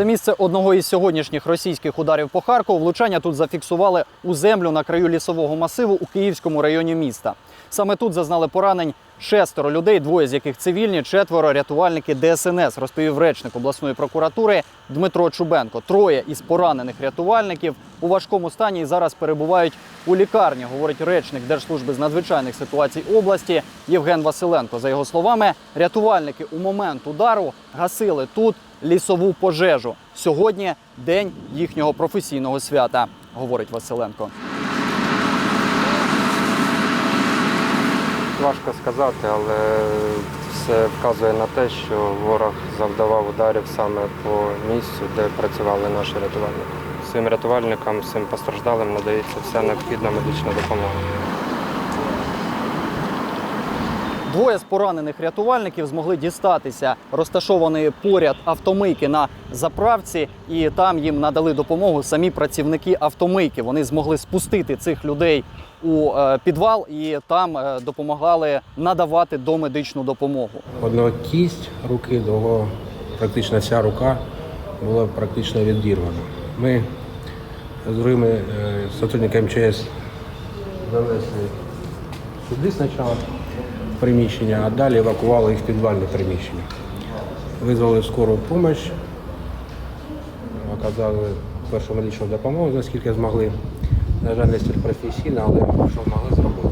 Це місце одного із сьогоднішніх російських ударів по Харкову. Влучання тут зафіксували у землю на краю лісового масиву у Київському районі міста. Саме тут зазнали поранень шестеро людей, двоє з яких цивільні, четверо рятувальники ДСНС, розповів речник обласної прокуратури Дмитро Чубенко. Троє із поранених рятувальників у важкому стані і зараз перебувають у лікарні, говорить речник Держслужби з надзвичайних ситуацій області Євген Василенко. За його словами, рятувальники у момент удару гасили тут лісову пожежу. Сьогодні день їхнього професійного свята, говорить Василенко. Важко сказати, але все вказує на те, що ворог завдавав ударів саме по місцю, де працювали наші рятувальники. Цим рятувальникам, всім постраждалим надається вся необхідна медична допомога. Двоє з поранених рятувальників змогли дістатися розташованої поряд автомийки на заправці, і там їм надали допомогу самі працівники автомийки. Вони змогли спустити цих людей у е, підвал і там е, допомагали надавати домедичну допомогу. Одного кість руки, другого практично вся рука була практично відірвана. Ми з другими е, сотрудниками МЧС занесли сюди спочатку приміщення, а далі евакували їх в підвальне приміщення. Визвали скору допомогу, оказали першу медичну допомогу, наскільки змогли. На жаль, не стільки професійно, але що змогли зробити.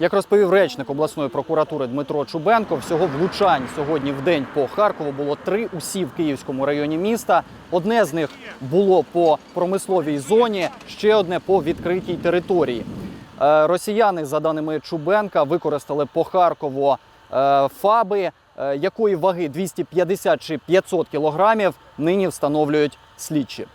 Як розповів речник обласної прокуратури Дмитро Чубенко, всього влучань сьогодні в день по Харкову було три усі в Київському районі міста. Одне з них було по промисловій зоні, ще одне по відкритій території. Е, Росіяни, за даними Чубенка, використали по Харкову е, фаби, е, якої ваги 250 чи 500 кілограмів. Нині встановлюють слідчі.